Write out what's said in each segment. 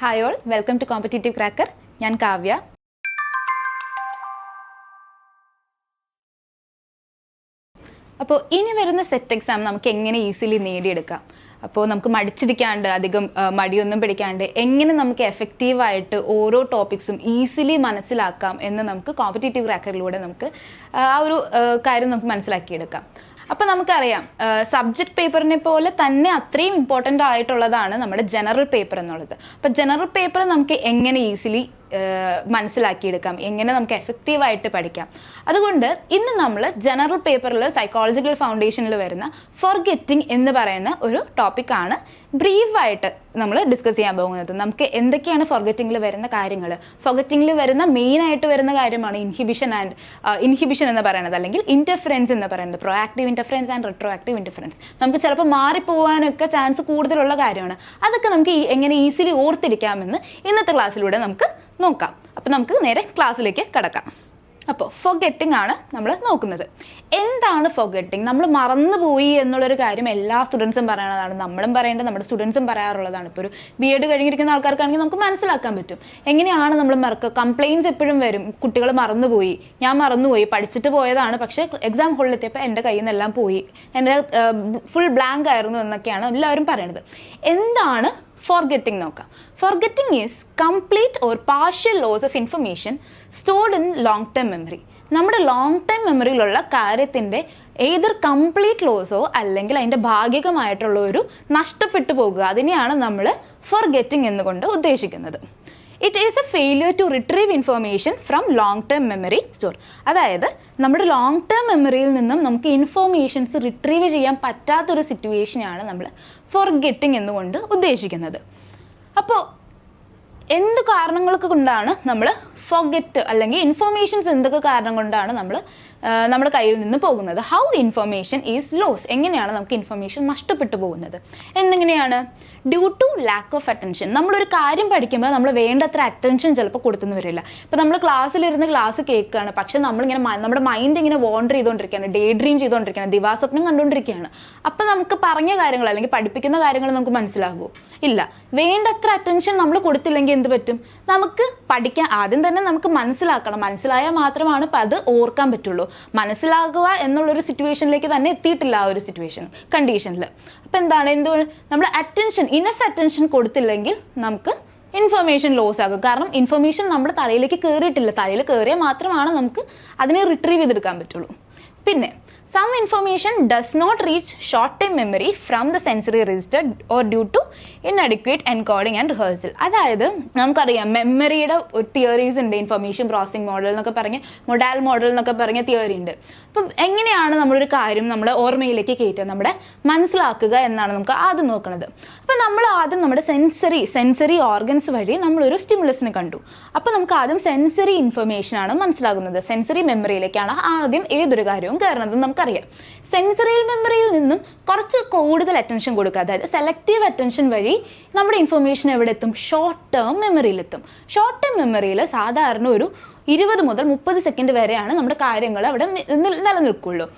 Hi all welcome to competitive cracker ഞാൻ കാവ്യ. അപ്പോൾ ഇനി വരുന്ന സെറ്റ് എക്സാം നമുക്ക് എങ്ങനെ ഈസിലി നേടിയെടുക്കാം? അപ്പോൾ നമുക്ക് മടിച്ചിരിക്കാണ്ട് അധികം മടിയൊന്നും പിടിക്കാണ്ട് എങ്ങനെ നമുക്ക് എഫക്റ്റീവായിട്ട് ഓരോ ടോപ്പിക്സും ഈസിലി മനസ്സിലാക്കാം എന്ന് നമുക്ക് കോമ്പറ്റേറ്റീവ് ക്രാക്കറിലൂടെ നമുക്ക് ആ ഒരു കാര്യം നമുക്ക് മനസ്സിലാക്കിയെടുക്കാം. അപ്പോൾ നമുക്കറിയാം സബ്ജക്ട് പേപ്പറിനെ പോലെ തന്നെ അത്രയും ഇമ്പോർട്ടന്റ് ആയിട്ടുള്ളതാണ് നമ്മുടെ ജനറൽ പേപ്പർ എന്നുള്ളത്. അപ്പോൾ ജനറൽ പേപ്പർ നമുക്ക് എങ്ങനെ ഈസിലി മനസ്സിലാക്കിയെടുക്കാം. എങ്ങനെ നമുക്ക് എഫക്റ്റീവായിട്ട് പഠിക്കാം. അതുകൊണ്ട് ഇന്ന് നമ്മൾ ജനറൽ പേപ്പറിൽ സൈക്കോളജിക്കൽ ഫൗണ്ടേഷനിൽ വരുന്ന ഫോർഗെറ്റിംഗ് എന്ന് പറയുന്ന ഒരു ടോപ്പിക്കാണ് ബ്രീഫായിട്ട് നമ്മൾ ഡിസ്കസ് ചെയ്യാൻ പോകുന്നത്. നമുക്ക് എന്തൊക്കെയാണ് ഫോർഗെറ്റിംഗിൽ വരുന്ന കാര്യങ്ങൾ ഫോർഗെറ്റിംഗിൽ വരുന്ന മെയിൻ ആയിട്ട് വരുന്ന കാര്യമാണ് ഇൻഹിബിഷൻ ആൻഡ് ഇൻഹിബിഷൻ എന്ന് പറയുന്നത്. അല്ലെങ്കിൽ ഇന്റർഫറൻസ് എന്ന് പറയുന്നത്. Proactive interference and retroactive interference നമുക്ക് ചിലപ്പോൾ മാറിപ്പോകാനൊക്കെ ചാൻസ് കൂടുതലുള്ള കാര്യമാണ്. അതൊക്കെ നമുക്ക് എങ്ങനെ ഈസിലി ഓർത്തിരിക്കാമെന്ന് ഇന്നത്തെ ക്ലാസ്സിലൂടെ നമുക്ക് നോക്കാം. അപ്പോൾ നമുക്ക് നേരെ ക്ലാസ്സിലേക്ക് കടക്കാം. അപ്പോൾ ഫൊഗെറ്റിംഗ് ആണ് നമ്മൾ നോക്കുന്നത്. എന്താണ് ഫൊഗെറ്റിംഗ് നമ്മൾ മറന്നുപോയി എന്നുള്ളൊരു കാര്യം എല്ലാ സ്റ്റുഡൻസും പറയുന്നതാണ് നമ്മളും പറയേണ്ടത് നമ്മുടെ സ്റ്റുഡൻസും പറയാറുള്ളതാണ്. ഇപ്പോൾ ഒരു ബി എഡ് കഴിഞ്ഞിരിക്കുന്ന ആൾക്കാർക്കാണെങ്കിൽ നമുക്ക് മനസ്സിലാക്കാൻ പറ്റും. എങ്ങനെയാണ് നമ്മൾ മറക്കുക കംപ്ലയിൻസ് എപ്പോഴും വരും. കുട്ടികൾ മറന്നുപോയി ഞാൻ മറന്നുപോയി പഠിച്ചിട്ട് പോയതാണ്. പക്ഷേ എക്സാം ഹോളിലെത്തിയപ്പോൾ എന്റെ കയ്യിൽ നിന്നെല്ലാം പോയി. എന്റെ ഫുൾ ബ്ലാങ്ക് ആയിരുന്നു എന്നൊക്കെയാണ് എല്ലാവരും പറയണത്. എന്താണ് ഫോർഗെറ്റിംഗ് നോക്കാം. Forgetting is complete or partial loss of information stored in long term memory നമ്മുടെ ലോങ് ടൈം മെമ്മറിയിലുള്ള കാര്യത്തിന്റെ ഏതൊരു കംപ്ലീറ്റ് ലോസോ അല്ലെങ്കിൽ അതിന്റെ ഭാഗികമായിട്ടുള്ള ഒരു നഷ്ടപ്പെട്ടു പോകുക. അതിനെയാണ് നമ്മൾ ഫോർഗെറ്റിംഗ് എന്നുകൊണ്ട് ഉദ്ദേശിക്കുന്നത്. It is a failure to retrieve information from long term memory store അതായത് നമ്മുടെ ലോങ് ടേം മെമ്മറിയിൽ നിന്നും നമുക്ക് ഇൻഫോർമേഷൻസ് റിട്രീവ് ചെയ്യാൻ പറ്റാത്തൊരു സിറ്റുവേഷനാണ് നമ്മൾ ഫോർ ഗെറ്റിംഗ് എന്നുകൊണ്ട് ഉദ്ദേശിക്കുന്നത്. അപ്പോൾ എന്ത് കാരണങ്ങൾക്ക് കൊണ്ടാണ് നമ്മൾ ഫോഗെറ്റ് അല്ലെങ്കിൽ ഇൻഫോർമേഷൻസ് എന്തൊക്കെ കാരണം കൊണ്ടാണ് നമ്മൾ നമ്മുടെ കയ്യിൽ നിന്ന് പോകുന്നത്? ഹൗ ഇൻഫർമേഷൻ ഈസ് ലോസ് എങ്ങനെയാണ് നമുക്ക് ഇൻഫർമേഷൻ നഷ്ടപ്പെട്ടു പോകുന്നത്? എന്നെങ്ങനെയാണ് due to lack of attention നമ്മളൊരു കാര്യം പഠിക്കുമ്പോൾ നമ്മൾ വേണ്ടത്ര അറ്റൻഷൻ ചിലപ്പോൾ കൊടുത്തെന്ന് വരില്ല. ഇപ്പോൾ നമ്മൾ ക്ലാസ്സിലിരുന്ന് ക്ലാസ് കേൾക്കുകയാണ്. പക്ഷെ നമ്മളിങ്ങനെ നമ്മുടെ മൈൻഡ് ഇങ്ങനെ വോണ്ടർ ചെയ്തുകൊണ്ടിരിക്കുകയാണ്. ഡേ ഡ്രീം ചെയ്തുകൊണ്ടിരിക്കുകയാണ്. ദിവാസ്വപ്നം കണ്ടുകൊണ്ടിരിക്കുകയാണ്. അപ്പം നമുക്ക് പറഞ്ഞ കാര്യങ്ങൾ അല്ലെങ്കിൽ പഠിപ്പിക്കുന്ന കാര്യങ്ങൾ നമുക്ക് മനസ്സിലാകുമോ? ഇല്ല. വേണ്ടത്ര അറ്റൻഷൻ നമ്മൾ കൊടുത്തില്ലെങ്കിൽ എന്ത് പറ്റും? നമുക്ക് പഠിക്കാൻ ആദ്യം തന്നെ നമുക്ക് മനസ്സിലാക്കണം. മനസ്സിലായാൽ മാത്രമാണ് അത് ഓർക്കാൻ പറ്റുള്ളൂ. മനസ്സിലാകുക എന്നുള്ളൊരു സിറ്റുവേഷനിലേക്ക് തന്നെ എത്തിയിട്ടില്ല ആ ഒരു സിറ്റുവേഷൻ കണ്ടീഷനിൽ അപ്പോൾ എന്താണ്? എന്തോ നമ്മൾ അറ്റൻഷൻ ഇനഫ് അറ്റൻഷൻ കൊടുത്തില്ലെങ്കിൽ നമുക്ക് ഇൻഫർമേഷൻ ലോസ് ആകും. കാരണം ഇൻഫർമേഷൻ നമ്മുടെ തലയിലേക്ക് കയറിയിട്ടില്ല തലയിൽ കയറിയാൽ മാത്രമാണ് നമുക്ക് അതിനെ റിട്രീവ് ചെയ്തെടുക്കാൻ പറ്റുള്ളൂ. പിന്നെ information does not reach short time memory from the sensory register or due to inadequate encoding and rehearsal അതായത് നമുക്കറിയാം മെമ്മറിയുടെ തിയറീസ് ഉണ്ട് ഇൻഫർമേഷൻ പ്രോസസ്സിംഗ് മോഡൽ എന്നൊക്കെ പറഞ്ഞ് മൊഡാൽ മോഡൽ എന്നൊക്കെ പറഞ്ഞ തിയറി ഉണ്ട്. അപ്പം എങ്ങനെയാണ് നമ്മളൊരു കാര്യം നമ്മൾ ഓർമ്മയിലേക്ക് കയറ്റുക നമ്മുടെ മനസ്സിലാക്കുക എന്നാണ് നമുക്ക് ആദ്യം നോക്കുന്നത് അപ്പം നമ്മൾ ആദ്യം നമ്മുടെ സെൻസറി സെൻസറി ഓർഗൻസ് വഴി നമ്മളൊരു സ്റ്റിമുലസിനെ കണ്ടു. അപ്പോൾ നമുക്ക് ആദ്യം സെൻസറി ഇൻഫർമേഷൻ ആണ് മനസ്സിലാകുന്നത്. സെൻസറി മെമ്മറിയിലേക്കാണ് ആദ്യം ഏതൊരു കാര്യവും കയറുന്നത് നമുക്കറിയാം. സെൻസറിയൽ മെമ്മറിയിൽ നിന്നും കുറച്ച് കൂടുതൽ അറ്റൻഷൻ കൊടുക്കുക. അതായത് സെലക്റ്റീവ് അറ്റൻഷൻ വഴി നമ്മുടെ ഇൻഫർമേഷൻ എവിടെ എത്തും ഷോർട്ട് ടേം മെമ്മറിയിലെത്തും ഷോർട്ട് ടേം മെമ്മറിയിൽ സാധാരണ ഒരു ഇരുപത് മുതൽ മുപ്പത് സെക്കൻഡ് വരെയാണ് നമ്മുടെ കാര്യങ്ങൾ അവിടെ നിലനിൽക്കുള്ളൂ.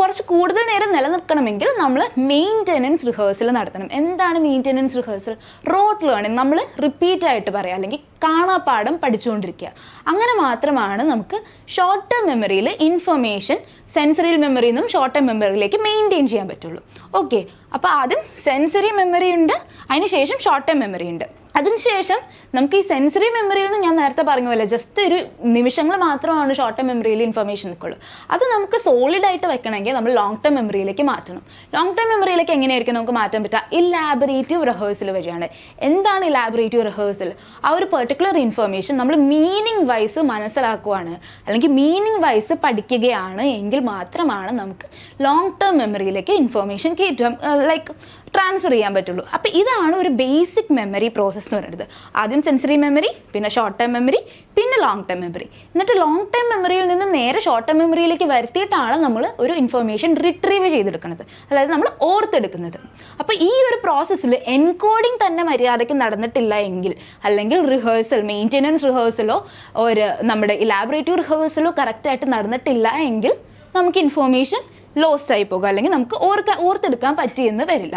കുറച്ച് കൂടുതൽ നേരം നിലനിൽക്കണമെങ്കിൽ നമ്മൾ മെയിന്റെനൻസ് റിഹേഴ്സൽ നടത്തണം. എന്താണ് മെയിന്റെനൻസ് റിഹേഴ്സൽ റോട്ട് ലേണിംഗ് നമ്മൾ റിപ്പീറ്റ് ആയിട്ട് പറയാം. അല്ലെങ്കിൽ കാണാപ്പാഠം പഠിച്ചുകൊണ്ടിരിക്കുക. അങ്ങനെ മാത്രമാണ് നമുക്ക് ഷോർട്ട് ടേം മെമ്മറിയിൽ ഇൻഫർമേഷൻ സെൻസറിയൽ മെമ്മറിയിൽ നിന്നും ഷോർട്ട് ടേം മെമ്മറിയിലേക്ക് മെയിന്റെയിൻ ചെയ്യാൻ പറ്റുള്ളൂ. ഓക്കെ അപ്പോൾ ആദ്യം സെൻസറി മെമ്മറി ഉണ്ട്. അതിനുശേഷം ഷോർട്ട് ടേം മെമ്മറി ഉണ്ട്. അതിനുശേഷം നമുക്ക് ഈ സെൻസറി മെമ്മറിയിൽ നിന്ന് ഞാൻ നേരത്തെ പറഞ്ഞ പോലെ ജസ്റ്റ് ഒരു നിമിഷങ്ങൾ മാത്രമാണ് ഷോർട്ട് ടേം മെമ്മറിയിൽ ഇൻഫർമേഷൻ നിൽക്കുള്ളൂ. അത് നമുക്ക് സോളിഡ് ആയിട്ട് വെക്കണമെങ്കിൽ നമ്മൾ ലോങ് ടേം മെമ്മറിയിലേക്ക് മാറ്റണം. ലോങ് ടേം മെമ്മറിയിലേക്ക് എങ്ങനെയായിരിക്കും നമുക്ക് മാറ്റാൻ പറ്റുക? ഇലാബറേറ്റീവ് റിഹേഴ്സൽ വഴിയാണ്. എന്താണ് ഇലാബറേറ്റീവ് റിഹേഴ്സൽ ആ ഒരു പെർട്ടിക്കുലർ ഇൻഫർമേഷൻ നമ്മൾ മീനിങ് വൈസ് മനസ്സിലാക്കുവാണ്. അല്ലെങ്കിൽ മീനിങ് വൈസ് പഠിക്കുകയാണ് എങ്കിൽ മാത്രമാണ് നമുക്ക് ലോങ് ടേം മെമ്മറിയിലേക്ക് ഇൻഫർമേഷൻ കയറ്റുക. ലൈക്ക് ട്രാൻസ്ഫർ ചെയ്യാൻ പറ്റുള്ളൂ. അപ്പോൾ ഇതാണ് ഒരു ബേസിക് മെമ്മറി പ്രോസസ്സ് എന്ന് പറയുന്നത്. ആദ്യം സെൻസറി മെമ്മറി പിന്നെ ഷോർട്ട് ടേം മെമ്മറി പിന്നെ ലോങ് ടേം മെമ്മറി എന്നിട്ട് ലോങ് ടേം മെമ്മറിയിൽ നിന്നും നേരെ ഷോർട്ട് ടേം മെമ്മറിയിലേക്ക് വരുത്തിയിട്ടാണ് നമ്മൾ ഒരു ഇൻഫർമേഷൻ റിട്രീവ് ചെയ്തെടുക്കുന്നത്. അതായത് നമ്മൾ ഓർത്തെടുക്കുന്നത്. അപ്പോൾ ഈ ഒരു പ്രോസസ്സിൽ എൻകോഡിംഗ് തന്നെ മര്യാദയ്ക്ക് നടന്നിട്ടില്ല എങ്കിൽ അല്ലെങ്കിൽ റിഹേഴ്സൽ മെയിന്റെനൻസ് റിഹേഴ്സലോ ഒരു നമ്മുടെ ഇലാബറേറ്റീവ് റിഹേഴ്സലോ കറക്റ്റായിട്ട് നടന്നിട്ടില്ല എങ്കിൽ നമുക്ക് ഇൻഫോർമേഷൻ ലോസ്റ്റ് ആയി പോകുക അല്ലെങ്കിൽ നമുക്ക് ഓർക്ക ഓർത്തെടുക്കാൻ പറ്റിയെന്ന് വരില്ല.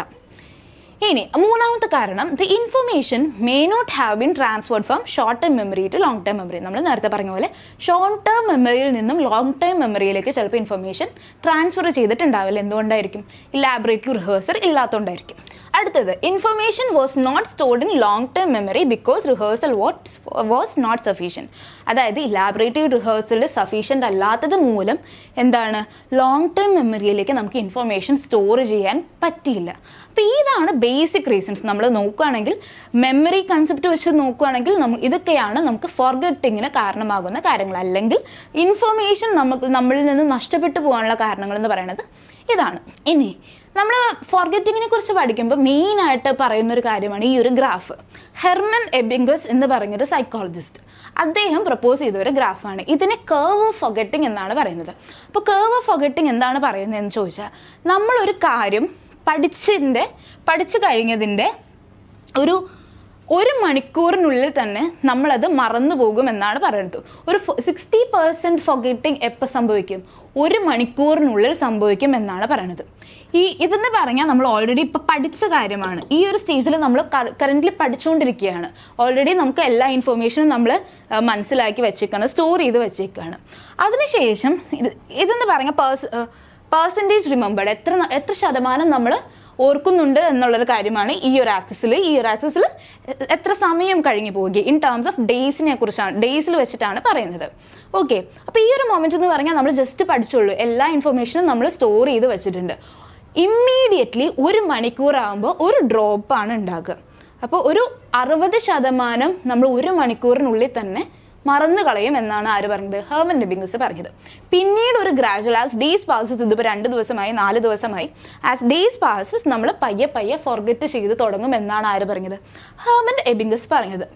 ഇനി മൂന്നാമത്തെ കാരണം the information may not have been transferred from short term memory to long term memory നമ്മൾ നേരത്തെ പറഞ്ഞ പോലെ ഷോർട്ട് ടേം മെമ്മറിയിൽ നിന്നും ലോങ് ടേം മെമ്മറിയിലേക്ക് ചിലപ്പോൾ ഇൻഫർമേഷൻ ട്രാൻസ്ഫർ ചെയ്തിട്ടുണ്ടാവില്ല. എന്തുകൊണ്ടായിരിക്കും? ഇലാബറേറ്റ് റിഹേഴ്സൽ ഇല്ലാത്തതുകൊണ്ടായിരിക്കും അടുത്തത് information was not stored in long term memory because rehearsal what was not sufficient അതായത് ഇലാബറേറ്റീവ് റിഹേഴ്സൽ സഫീഷ്യന്റ് അല്ലാത്തത് മൂലം എന്താണ്? ലോങ് ടേം മെമ്മറിയിലേക്ക് നമുക്ക് ഇൻഫർമേഷൻ സ്റ്റോർ ചെയ്യാൻ പറ്റിയില്ല. അപ്പോൾ ഇതാണ് ബേസിക് റീസൺസ് നമ്മൾ നോക്കുകയാണെങ്കിൽ മെമ്മറി കൺസെപ്റ്റ് വെച്ച് നോക്കുകയാണെങ്കിൽ നമ്മൾ ഇതൊക്കെയാണ് നമുക്ക് ഫോർഗറ്റിങ്ങിന് കാരണമാകുന്ന കാര്യങ്ങൾ. അല്ലെങ്കിൽ ഇൻഫർമേഷൻ നമുക്ക് നമ്മളിൽ നിന്ന് നഷ്ടപ്പെട്ടു പോകാനുള്ള കാരണങ്ങൾ എന്ന് പറയുന്നത് ഇതാണ്. ഇനി നമ്മൾ ഫോർഗറ്റിങ്ങിനെ കുറിച്ച് പഠിക്കുമ്പോൾ മെയിനായിട്ട് പറയുന്ന ഒരു കാര്യമാണ് ഈ ഒരു ഗ്രാഫ് ഹെർമൻ എബിംഗസ് എന്ന് പറഞ്ഞൊരു സൈക്കോളജിസ്റ്റ് അദ്ദേഹം പ്രപ്പോസ് ചെയ്ത ഒരു ഗ്രാഫാണ് ഇതിനെ കേവ് ഓഫ് ഫൊഗറ്റിംഗ് എന്നാണ് പറയുന്നത്. അപ്പോൾ കേവ് ഓഫ് ഫൊഗറ്റിംഗ് എന്താണ് പറയുന്നതെന്ന് ചോദിച്ചാൽ നമ്മളൊരു കാര്യം പഠിച്ചതിന്റെ പഠിച്ചു കഴിഞ്ഞതിന്റെ ഒരു ഒരു മണിക്കൂറിനുള്ളിൽ തന്നെ നമ്മളത് മറന്നു പോകുമെന്നാണ് പറയുന്നത് ഒരു സിക്സ്റ്റി പെർസെന്റ് ഫൊഗറ്റിംഗ് എപ്പോൾ സംഭവിക്കും? ഒരു മണിക്കൂറിനുള്ളിൽ സംഭവിക്കും എന്നാണ് പറയുന്നത് ഈ ഇതെന്ന് പറഞ്ഞാൽ നമ്മൾ ഓൾറെഡി ഇപ്പോൾ പഠിച്ച കാര്യമാണ്. ഈ ഒരു സ്റ്റേജിൽ നമ്മൾ കറന്റ്ലി പഠിച്ചുകൊണ്ടിരിക്കുകയാണ്. ഓൾറെഡി നമുക്ക് എല്ലാ ഇൻഫർമേഷനും നമ്മൾ മനസ്സിലാക്കി വെച്ചേക്കാണ് സ്റ്റോർ ചെയ്ത് വെച്ചേക്കാണ്. അതിനുശേഷം ഇത് ഇതെന്ന് പറഞ്ഞാൽ പേഴ്സ് പേഴ്സന്റേജ് റിമെമ്പേർഡ് എത്ര എത്ര ശതമാനം നമ്മൾ ഓർക്കുന്നുണ്ട് എന്നുള്ളൊരു കാര്യമാണ് ഈ ഒരു ആക്സിസിൽ ഈ ഒരു ആക്സിസിൽ എത്ര സമയം കഴിഞ്ഞു പോവുക ഇൻ ടേംസ് ഓഫ് ഡേയ്സിനെ കുറിച്ചാണ്. ഡേയ്സിൽ വെച്ചിട്ടാണ് പറയുന്നത്. ഓക്കെ അപ്പോൾ ഈ ഒരു മൊമെന്റ് എന്ന് പറഞ്ഞാൽ നമ്മൾ ജസ്റ്റ് പഠിച്ചുള്ളൂ. എല്ലാ ഇൻഫർമേഷനും നമ്മൾ സ്റ്റോർ ചെയ്ത് വെച്ചിട്ടുണ്ട്. ഇമ്മീഡിയറ്റ്ലി ഒരു മണിക്കൂറാകുമ്പോൾ ഒരു ഡ്രോപ്പാണ് ഉണ്ടാകുക. അപ്പോൾ ഒരു അറുപത് ശതമാനം നമ്മൾ ഒരു മണിക്കൂറിനുള്ളിൽ തന്നെ മറന്നു കളയും എന്നാണ് ആര് പറഞ്ഞത്? ഹെർമൻ ഡെബിങ്സ് പറഞ്ഞത്. പിന്നീട് ഒരു ഗ്രാജുവൽ ആസ് ഡേയ്സ് പാസസ് ഇതിപ്പോൾ രണ്ട് ദിവസമായി നാല് ദിവസമായി. ആസ് ഡേയ്സ് പാസസ് നമ്മൾ പയ്യെ പയ്യെ ഫോർഗറ്റ് ചെയ്ത് തുടങ്ങും എന്നാണ് ആര് പറഞ്ഞത്? ഹെർമൻ എബിംഗസ് പറഞ്ഞത്.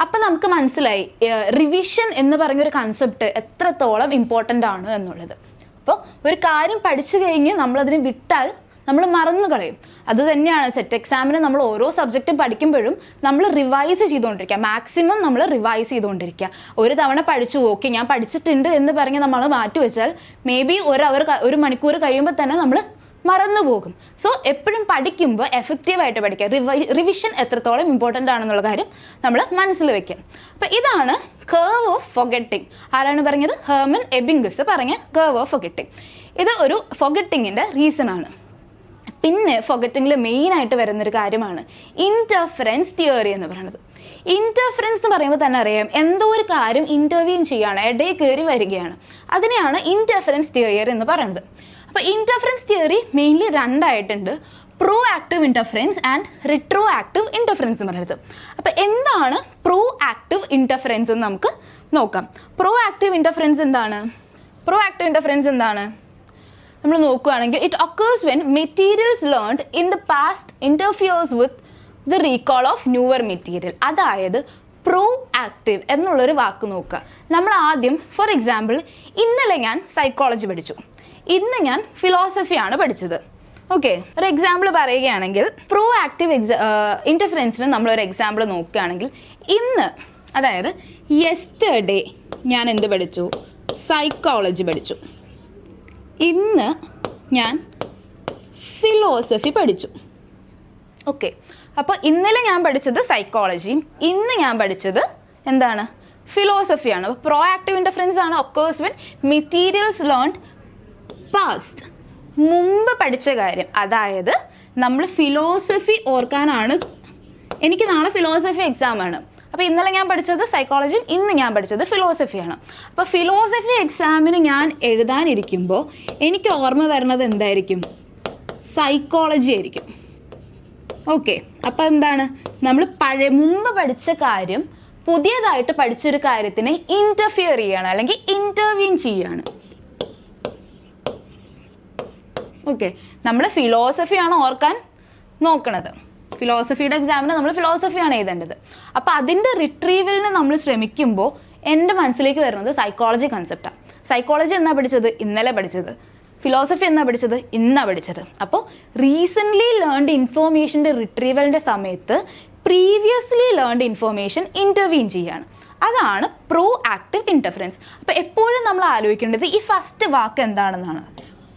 അപ്പം നമുക്ക് മനസ്സിലായി റിവിഷൻ എന്ന് പറഞ്ഞൊരു കൺസെപ്റ്റ് എത്രത്തോളം ഇമ്പോർട്ടന്റ് ആണ് എന്നുള്ളത്. അപ്പോൾ ഒരു കാര്യം പഠിച്ചു കഴിഞ്ഞ് നമ്മളതിനെ വിട്ടാൽ നമ്മൾ മറന്നു കളയും. അത് തന്നെയാണ് സെറ്റ് എക്സാമിന് നമ്മൾ ഓരോ സബ്ജക്റ്റും പഠിക്കുമ്പോഴും നമ്മൾ റിവൈസ് ചെയ്തുകൊണ്ടിരിക്കുക. മാക്സിമം നമ്മൾ റിവൈസ് ചെയ്തുകൊണ്ടിരിക്കുക. ഒരു തവണ പഠിച്ചു ഓക്കെ ഞാൻ പഠിച്ചിട്ടുണ്ട് എന്ന് പറഞ്ഞ് നമ്മൾ മാറ്റി വെച്ചാൽ മേ ബി ഒരു ഒരു മണിക്കൂർ കഴിയുമ്പോൾ തന്നെ നമ്മൾ മറന്നു പോകും. സോ എപ്പോഴും പഠിക്കുമ്പോൾ എഫക്റ്റീവായിട്ട് പഠിക്കുക. റിവൈ റിവിഷൻ എത്രത്തോളം ഇമ്പോർട്ടന്റ് ആണെന്നുള്ള കാര്യം നമ്മൾ മനസ്സിൽ വെക്കുക. അപ്പോൾ ഇതാണ് കേർവ് ഓഫ് ഫൊഗറ്റിംഗ് ആരാണ് പറഞ്ഞത്? ഹെർമൻ എബിംഗസ് പറഞ്ഞ കേർവ് ഓഫ് ഫൊഗറ്റിംഗ് ഇത് ഒരു ഫൊഗറ്റിങ്ങിന്റെ റീസൺ ആണ്. പിന്നെ ഫൊഗറ്റിങ്ങിൽ മെയിനായിട്ട് വരുന്നൊരു കാര്യമാണ് ഇന്റർഫറൻസ് തിയറി എന്ന് പറയുന്നത്. ഇന്റർഫറൻസ് എന്ന് പറയുമ്പോൾ തന്നെ അറിയാം എന്തോ ഒരു കാര്യം ഇന്റർവ്യൂ ചെയ്യുകയാണ് ഇടയിൽ കയറി വരികയാണ്. അതിനെയാണ് ഇന്റർഫറൻസ് തിയറി എന്ന് പറയുന്നത്. അപ്പോൾ interference theory mainly രണ്ടായിട്ടുണ്ട്. Proactive interference and retroactive interference എന്ന് പറയുന്നത്. അപ്പോൾ എന്താണ് പ്രോ ആക്റ്റീവ് ഇന്റർഫറൻസ് എന്ന് നമുക്ക് നോക്കാം. പ്രോ ആക്റ്റീവ് ഇന്റർഫറൻസ് എന്താണ്? പ്രോ ആക്റ്റീവ് ഇന്റർഫറൻസ് എന്താണ്? നമ്മൾ നോക്കുകയാണെങ്കിൽ it occurs when materials learned in the past interferes with the recall of newer material അതായത് പ്രോ ആക്റ്റീവ് എന്നുള്ളൊരു വാക്ക് നോക്കുക. നമ്മൾ ആദ്യം ഫോർ എക്സാമ്പിൾ ഇന്നലെ ഞാൻ സൈക്കോളജി പഠിച്ചു. ഇന്ന് ഞാൻ ഫിലോസഫിയാണ് പഠിച്ചത്. ഓക്കെ ഒരു എക്സാമ്പിൾ പറയുകയാണെങ്കിൽ പ്രോ ആക്റ്റീവ് എക്സാ ഇന്റർഫറൻസിന് നമ്മളൊരു എക്സാമ്പിൾ നോക്കുകയാണെങ്കിൽ ഇന്ന് അതായത് യെസ്റ്റർഡേ ഞാൻ എന്ത് പഠിച്ചു? സൈക്കോളജി പഠിച്ചു. ഇന്ന് ഞാൻ ഫിലോസഫി പഠിച്ചു. ഓക്കെ അപ്പോൾ ഇന്നലെ ഞാൻ പഠിച്ചത് സൈക്കോളജിയും ഇന്ന് ഞാൻ പഠിച്ചത് എന്താണ്? ഫിലോസഫിയാണ് അപ്പോൾ പ്രോ ആക്റ്റീവ് ഇന്റർഫറൻസ് ആണ്. Occurs when materials learned past മുമ്പ് പഠിച്ച കാര്യം. അതായത് നമ്മൾ ഫിലോസഫി ഓർക്കാനാണ്. എനിക്ക് നാളെ ഫിലോസഫി എക്സാമാണ് അപ്പോൾ ഇന്നലെ ഞാൻ പഠിച്ചത് സൈക്കോളജിയും ഇന്ന് ഞാൻ പഠിച്ചത് ഫിലോസഫിയാണ് അപ്പോൾ ഫിലോസഫി എക്സാമിന് ഞാൻ എഴുതാനിരിക്കുമ്പോൾ എനിക്ക് ഓർമ്മ വരുന്നത് എന്തായിരിക്കും? സൈക്കോളജി ആയിരിക്കും. ഓക്കെ അപ്പോൾ എന്താണ്? നമ്മൾ പഴയ മുമ്പ് പഠിച്ച കാര്യം പുതിയതായിട്ട് പഠിച്ചൊരു കാര്യത്തിനെ ഇന്റർഫിയർ ചെയ്യാണ് അല്ലെങ്കിൽ ഇന്റർവ്യൂ ചെയ്യാണ്. ഓക്കെ നമ്മൾ ഫിലോസഫിയാണ് ഓർക്കാൻ നോക്കണത്. ഫിലോസഫിയുടെ എക്സാമിന് നമ്മൾ ഫിലോസഫിയാണ് എഴുതേണ്ടത്. അപ്പോൾ അതിന്റെ റിട്രീവലിന് നമ്മൾ ശ്രമിക്കുമ്പോൾ എന്റെ മനസ്സിലേക്ക് വരുന്നത് സൈക്കോളജി കൺസെപ്റ്റാണ് സൈക്കോളജി എന്നാ പഠിച്ചത്? ഇന്നലെ പഠിച്ചത്. ഫിലോസഫി എന്നാ പഠിച്ചത്? ഇന്നാ പഠിച്ചത്. അപ്പോൾ റീസെന്റ്ലി ലേൺഡ് ഇൻഫോർമേഷന്റെ റിട്രീവലിന്റെ സമയത്ത് പ്രീവിയസ്ലി ലേൺഡ് ഇൻഫോർമേഷൻ ഇന്റർവ്യൂ ചെയ്യുകയാണ് അതാണ് പ്രോ ആക്റ്റീവ് ഇന്റർഫറൻസ് അപ്പോൾ എപ്പോഴും നമ്മൾ ആലോചിക്കേണ്ടത് ഈ ഫസ്റ്റ് വാക്ക് എന്താണെന്നാണ്.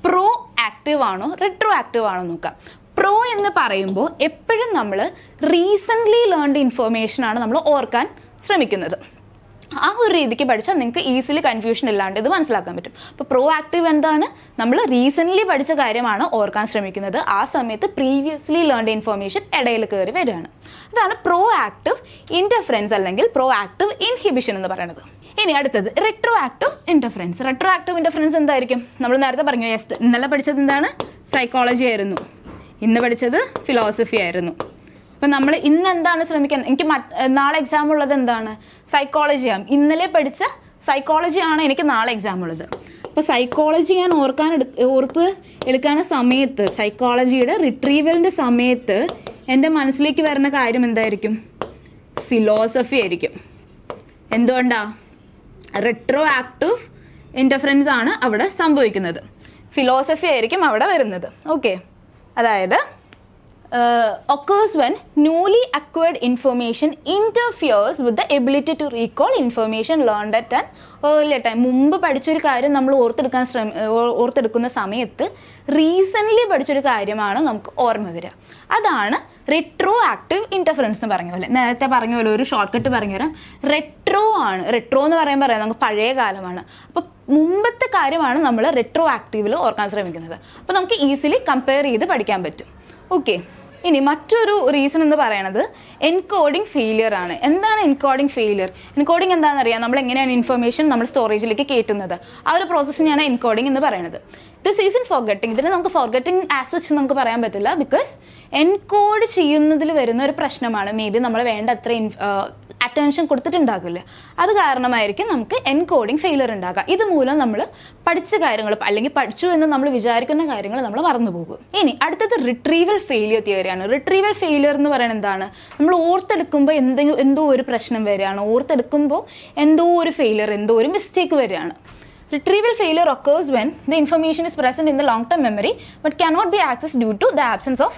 പ്രോ ആക്റ്റീവ് ആണോ? റെട്രോ ആക്റ്റീവ് ആണോ നോക്കാം പ്രോ എന്ന് പറയുമ്പോൾ എപ്പോഴും നമ്മൾ റീസെന്റ്ലി ലേൺഡ് ഇൻഫോർമേഷനാണ് നമ്മൾ ഓർക്കാൻ ശ്രമിക്കുന്നത്. ആ ഒരു രീതിക്ക് പഠിച്ചാൽ നിങ്ങൾക്ക് ഈസിലി കൺഫ്യൂഷൻ ഇല്ലാണ്ട് ഇത് മനസ്സിലാക്കാൻ പറ്റും. അപ്പോൾ പ്രോ ആക്റ്റീവ് എന്താണ്? നമ്മൾ റീസെന്റ്ലി പഠിച്ച കാര്യമാണ് ഓർക്കാൻ ശ്രമിക്കുന്നത്. ആ സമയത്ത് പ്രീവിയസ്ലി ലേൺഡ് ഇൻഫോർമേഷൻ ഇടയിൽ കയറി വരികയാണ്. അതാണ് പ്രോ ആക്റ്റീവ് ഇന്റർഫറൻസ് അല്ലെങ്കിൽ പ്രോ ആക്റ്റീവ് ഇൻഹിബിഷൻ എന്ന് പറയുന്നത്. ഇനി അടുത്തത് retroactive interference retroactive interference എന്തായിരിക്കും? നമ്മൾ നേരത്തെ പറഞ്ഞു യെസ് ഇന്നലെ പഠിച്ചത് എന്താണ്? സൈക്കോളജി ആയിരുന്നു. ഇന്ന് പഠിച്ചത് ഫിലോസഫി ആയിരുന്നു. അപ്പം നമ്മൾ ഇന്ന് എന്താണ് ശ്രമിക്കാൻ എനിക്ക് നാളെ എക്സാം ഉള്ളത് എന്താണ്? സൈക്കോളജി ആണ്. ഇന്നലെ പഠിച്ച സൈക്കോളജി ആണ് എനിക്ക് നാളെ എക്സാം ഉള്ളത്. അപ്പോൾ സൈക്കോളജി ഞാൻ ഓർക്കാൻ ഓർത്ത് എടുക്കാൻ സമയത്ത് സൈക്കോളജിയുടെ റിട്രീവലിന്റെ സമയത്ത് എന്റെ മനസ്സിലേക്ക് വരുന്ന കാര്യം എന്തായിരിക്കും? ഫിലോസഫി ആയിരിക്കും. എന്തുകൊണ്ടാ? റിട്രോ ആക്റ്റീവ് ഇന്റർഫറൻസ് ആണ് അവിടെ സംഭവിക്കുന്നത്. ഫിലോസഫി ആയിരിക്കും അവിടെ വരുന്നത്. ഓക്കെ അതായത് occurs when newly acquired information interferes with the ability to recall information learned at an earlier time. മുമ്പ് പഠിച്ചൊരു കാര്യം നമ്മൾ ഓർത്തെടുക്കാൻ ശ്രമ ഓർത്തെടുക്കുന്ന സമയത്ത് റീസെന്റ്ലി പഠിച്ചൊരു കാര്യമാണ് നമുക്ക് ഓർമ്മ വരിക. അതാണ് റെട്രോ ആക്റ്റീവ് ഇന്റർഫറൻസ് എന്ന് പറഞ്ഞ പോലെ. നേരത്തെ പറഞ്ഞ പോലെ ഒരു ഷോർട്ട് കട്ട് പറഞ്ഞു തരാം റെട്രോ ആണ്. റെട്രോ എന്ന് പറയുമ്പോൾ പറയാം നമുക്ക് പഴയ കാലമാണ്. അപ്പോൾ മുമ്പത്തെ കാര്യമാണ് നമ്മൾ റെട്രോ ആക്റ്റീവിൽ ഓർക്കാൻ ശ്രമിക്കുന്നത്. അപ്പോൾ നമുക്ക് ഈസിലി കമ്പയർ ചെയ്ത് പഠിക്കാൻ പറ്റും. ഓക്കെ ഇനി മറ്റൊരു റീസൺ എന്ന് പറയുന്നത് എൻകോഡിംഗ് ഫെയിലിയർ ആണ്. എന്താണ് എൻകോഡിംഗ് ഫെയിലിയർ എൻകോഡിംഗ് എന്താണെന്ന് അറിയാം നമ്മൾ എങ്ങനെയാണ് ഇൻഫർമേഷൻ നമ്മൾ സ്റ്റോറേജിലേക്ക് കയറ്റുന്നത്? ആ ഒരു പ്രോസസ്സിനെയാണ് എൻകോഡിംഗ് എന്ന് പറയുന്നത് ദിസ് ഈസ് ഇൻ ഫോർഗറ്റിംഗ് ഇതിന് നമുക്ക് ഫോർഗറ്റിംഗ് ആസച്ച് നമുക്ക് പറയാൻ പറ്റില്ല ബിക്കോസ് എൻകോഡ് ചെയ്യുന്നതിൽ വരുന്ന ഒരു പ്രശ്നമാണ്. മേ ബി നമ്മൾ വേണ്ട അത്ര അറ്റൻഷൻ കൊടുത്തിട്ടുണ്ടാകില്ല. അത് കാരണമായിരിക്കും നമുക്ക് എൻകോഡിങ് ഫെയിലർ ഉണ്ടാകുക. ഇത് മൂലം നമ്മൾ പഠിച്ച കാര്യങ്ങൾ അല്ലെങ്കിൽ പഠിച്ചു എന്ന് നമ്മൾ വിചാരിക്കുന്ന കാര്യങ്ങൾ നമ്മൾ മറന്നു പോകും. ഇനി അടുത്തത് റിട്രീവൽ ഫെയിലിയർ തിയറിയാണ് റിട്രീവൽ ഫെയിലിയർ എന്ന് പറയുന്നത് എന്താണ്? നമ്മൾ ഓർത്തെടുക്കുമ്പോൾ എന്തെങ്കിലും എന്തോ ഒരു പ്രശ്നം വരികയാണ്. ഓർത്തെടുക്കുമ്പോൾ എന്തോ ഒരു ഫെയിലിയർ എന്തോ ഒരു മിസ്റ്റേക്ക് വരികയാണ്. Retrieval failure occurs when the information is present in the long term memory but cannot be accessed due to the absence of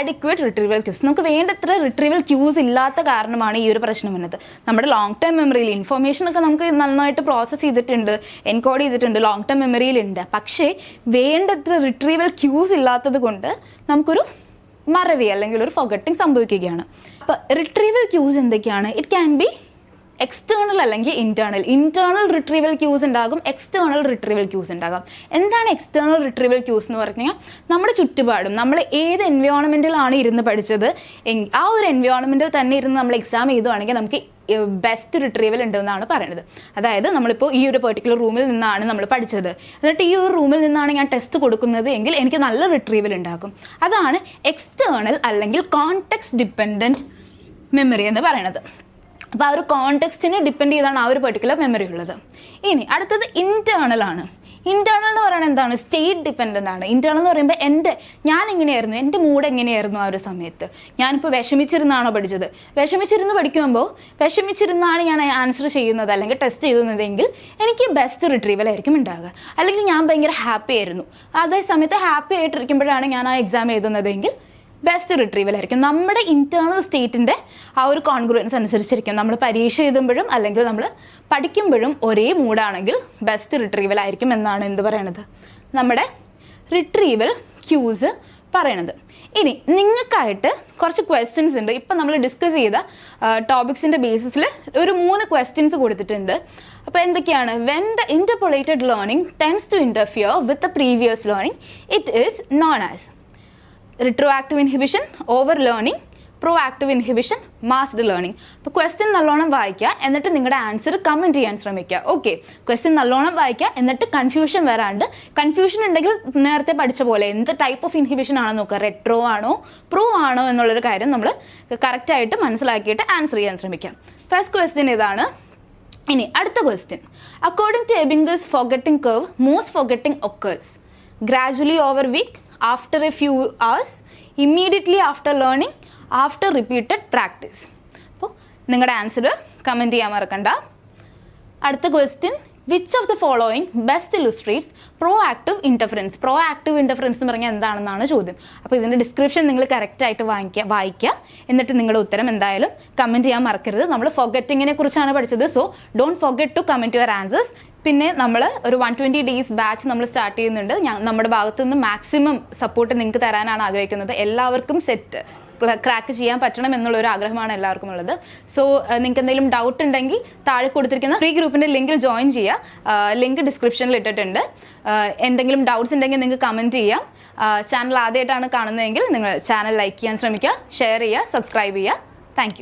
adequate retrieval cues നമുക്ക് വേണ്ടത്ര റിട്രീവൽ ക്യൂസ് ഇല്ലാത്ത കാരണമാണ് ഈ ഒരു പ്രശ്നം വന്നത്. നമ്മുടെ ലോങ് ടേം മെമ്മറിയിൽ ഇൻഫർമേഷൻ ഒക്കെ നമുക്ക് നന്നായിട്ട് പ്രോസസ്സ് ചെയ്തിട്ടുണ്ട് എൻകോഡ് ചെയ്തിട്ടുണ്ട് ലോങ് ടേം മെമ്മറിയിലുണ്ട് പക്ഷേ വേണ്ടത്ര റിട്രീവൽ ക്യൂസ് ഇല്ലാത്തത് കൊണ്ട് നമുക്കൊരു മറവി അല്ലെങ്കിൽ ഒരു ഫൊഗട്ടിങ് സംഭവിക്കുകയാണ്. അപ്പോൾ റിട്രീവൽ ക്യൂസ് എന്തൊക്കെയാണ്? ഇറ്റ് ക്യാൻ ബി എക്സ്റ്റേണൽ അല്ലെങ്കിൽ ഇന്റേണൽ ഇന്റേണൽ റിട്രീവൽ ക്യൂസ് ഉണ്ടാകും എക്സ്റ്റേണൽ റിട്രീവൽ ക്യൂസ് ഉണ്ടാകും. എന്താണ് എക്സ്റ്റേണൽ റിട്രീവൽ ക്യൂസ് എന്ന് പറഞ്ഞു കഴിഞ്ഞാൽ നമ്മുടെ ചുറ്റുപാടും നമ്മൾ ഏത് എൻവയോൺമെന്റിലാണ് ഇരുന്ന് പഠിച്ചത് ആ ഒരു എൻവയോൺമെന്റിൽ തന്നെ ഇരുന്ന് നമ്മൾ എക്സാം ചെയ്തുവാണെങ്കിൽ നമുക്ക് ബെസ്റ്റ് റിട്രീവൽ ഉണ്ടെന്നാണ് പറയുന്നത് അതായത് നമ്മളിപ്പോൾ ഈ ഒരു പെർട്ടിക്കുലർ റൂമിൽ നിന്നാണ് നമ്മൾ പഠിച്ചത്. എന്നിട്ട് ഈ ഒരു റൂമിൽ നിന്നാണ് ഞാൻ ടെസ്റ്റ് കൊടുക്കുന്നത് എങ്കിൽ എനിക്ക് നല്ല റിട്രീവൽ ഉണ്ടാകും. അതാണ് എക്സ്റ്റേണൽ അല്ലെങ്കിൽ കോണ്ടെക്സ്റ്റ് ഡിപ്പെൻഡന്റ് മെമ്മറി എന്ന് പറയുന്നത് അപ്പോൾ ആ ഒരു കോണ്ടെക്സ്റ്റിനെ ഡിപ്പെൻഡ് ചെയ്താണ് ആ ഒരു പെർട്ടിക്കുലർ മെമ്മറി ഉള്ളത്. ഇനി അടുത്തത് ഇന്റേണൽ ആണ്. ഇന്റേണൽ എന്ന് പറയുന്നത് എന്താണ്? സ്റ്റേറ്റ് ഡിപ്പെൻഡന്റ് ആണ്. ഇന്റേണൽ എന്ന് പറയുമ്പോൾ എന്റെ ഞാൻ എങ്ങനെയായിരുന്നു? എന്റെ മൂഡ് എങ്ങനെയായിരുന്നു ആ ഒരു സമയത്ത്? ഞാനിപ്പോൾ വിഷമിച്ചിരുന്നാണോ പഠിച്ചത്? വിഷമിച്ചിരുന്ന് പഠിക്കുമ്പോൾ വിഷമിച്ചിരുന്നാണ് ഞാൻ ആൻസർ ചെയ്യുന്നത് അല്ലെങ്കിൽ ടെസ്റ്റ് ചെയ്യുന്നതെങ്കിൽ എനിക്ക് ബെസ്റ്റ് റിട്രീവൽ ആയിരിക്കും ഉണ്ടാകുക അല്ലെങ്കിൽ ഞാൻ ഭയങ്കര ഹാപ്പി ആയിരുന്നു. അതേ സമയത്ത് ഹാപ്പി ആയിട്ടിരിക്കുമ്പോഴാണ് ഞാൻ ആ എക്സാം എഴുതുന്നതെങ്കിൽ ബെസ്റ്റ് റിട്രീവൽ ആയിരിക്കും. നമ്മുടെ ഇന്റേണൽ സ്റ്റേറ്റിന്റെ ആ ഒരു കോൺഗ്രുവൻസ് അനുസരിച്ചിരിക്കും. നമ്മൾ പരീക്ഷ എഴുതുമ്പോഴും അല്ലെങ്കിൽ നമ്മൾ പഠിക്കുമ്പോഴും ഒരേ മൂഡാണെങ്കിൽ ബെസ്റ്റ് റിട്രീവൽ ആയിരിക്കും എന്നാണ് എന്ത് പറയണത്? നമ്മുടെ റിട്രീവൽ ക്യൂസ് പറയണത്. ഇനി നിങ്ങൾക്കായിട്ട് കുറച്ച് ക്വസ്റ്റ്യൻസ് ഉണ്ട്. ഇപ്പം നമ്മൾ ഡിസ്കസ് ചെയ്ത ടോപ്പിക്സിന്റെ ബേസിസിൽ ഒരു മൂന്ന് ക്വസ്റ്റ്യൻസ് കൊടുത്തിട്ടുണ്ട്. അപ്പോൾ എന്തൊക്കെയാണ്? When the interpolated learning tends to interfere with the previous learning it is known as retroactive inhibition over learning proactive inhibition massed learning അപ്പോൾ ക്വസ്റ്റ്യൻ നല്ലോണം വായിക്കുക എന്നിട്ട് നിങ്ങളുടെ ആൻസർ കമന്റ് ചെയ്യാൻ ശ്രമിക്കുക ഓക്കെ ക്വസ്റ്റ്യൻ നല്ലോണം വായിക്കുക എന്നിട്ട് കൺഫ്യൂഷൻ വരാണ്ട്. കൺഫ്യൂഷൻ ഉണ്ടെങ്കിൽ നേരത്തെ പഠിച്ച പോലെ എന്ത് ടൈപ്പ് ഓഫ് ഇൻഹിബിഷൻ ആണോ നോക്കുക റെട്രോ ആണോ പ്രോ ആണോ എന്നുള്ളൊരു കാര്യം നമ്മൾ കറക്റ്റായിട്ട് മനസ്സിലാക്കിയിട്ട് ആൻസർ ചെയ്യാൻ ശ്രമിക്കാം. ഫസ്റ്റ് ക്വസ്റ്റ്യൻ ഇതാണ് ഇനി അടുത്ത question according to Ebbinghaus forgetting curve most forgetting occurs gradually over week after a few hours immediately after learning after repeated practice അപ്പോൾ നിങ്ങളുടെ ആൻസർ കമന്റ് ചെയ്യാൻ മറക്കണ്ട. അടുത്ത question which of the following best illustrates proactive interference proactive interference എന്ന് പറഞ്ഞാൽ എന്താണെന്നാണ് ചോദ്യം. അപ്പോൾ ഇതിന്റെ ഡിസ്ക്രിപ്ഷൻ നിങ്ങൾ കറക്റ്റായിട്ട് വാങ്ങിക്കുക വായിക്കുക എന്നിട്ട് നിങ്ങളുടെ ഉത്തരം എന്തായാലും കമന്റ് ചെയ്യാൻ മറക്കരുത്. നമ്മൾ ഫൊഗറ്റിങ്ങിനെ കുറിച്ചാണ് പഠിച്ചത്. So don't forget to comment your answers പിന്നെ നമ്മൾ ഒരു വൺ ട്വന്റി ഡേയ്സ് ബാച്ച് നമ്മൾ സ്റ്റാർട്ട് ചെയ്യുന്നുണ്ട്. നമ്മുടെ ഭാഗത്തു നിന്ന് മാക്സിമം സപ്പോർട്ട് നിങ്ങൾക്ക് തരാനാണ് ആഗ്രഹിക്കുന്നത്. എല്ലാവർക്കും സെറ്റ് ക്രാക്ക് ചെയ്യാൻ പറ്റണം എന്നുള്ള ഒരു ആഗ്രഹമാണ് എല്ലാവർക്കും ഉള്ളത്. സോ നിങ്ങൾക്ക് എന്തെങ്കിലും ഡൗട്ട് ഉണ്ടെങ്കിൽ താഴെ കൊടുത്തിരിക്കുന്ന ഫ്രീ ഗ്രൂപ്പിന്റെ ലിങ്കിൽ ജോയിൻ ചെയ്യുക ലിങ്ക് ഡിസ്ക്രിപ്ഷനിൽ ഇട്ടിട്ടുണ്ട്. എന്തെങ്കിലും ഡൗട്ട്സ് ഉണ്ടെങ്കിൽ നിങ്ങൾക്ക് കമന്റ് ചെയ്യാം. ചാനൽ ആദ്യമായിട്ടാണ് കാണുന്നതെങ്കിൽ നിങ്ങൾ ചാനൽ ലൈക്ക് ചെയ്യാൻ ശ്രമിക്കുക ഷെയർ ചെയ്യുക സബ്സ്ക്രൈബ് ചെയ്യുക. താങ്ക്